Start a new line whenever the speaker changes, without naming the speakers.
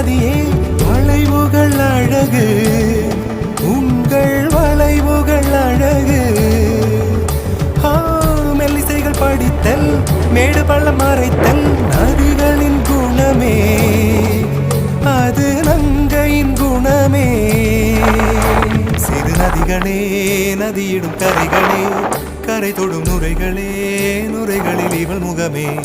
நதியே வளைவுகள் அழகு. உங்கள் வளைவுகள் அழகு. மெல்லிசைகள் படித்தல் மேடு பள்ளம் மறைத்தல் நதிகளின் குணமே. அது நங்கையின் குணமே. சிறு நதிகளே நதியிடும் கரைகளே கரை தொடும் நுரைகளே நுரைகளில் இவள் முகமே.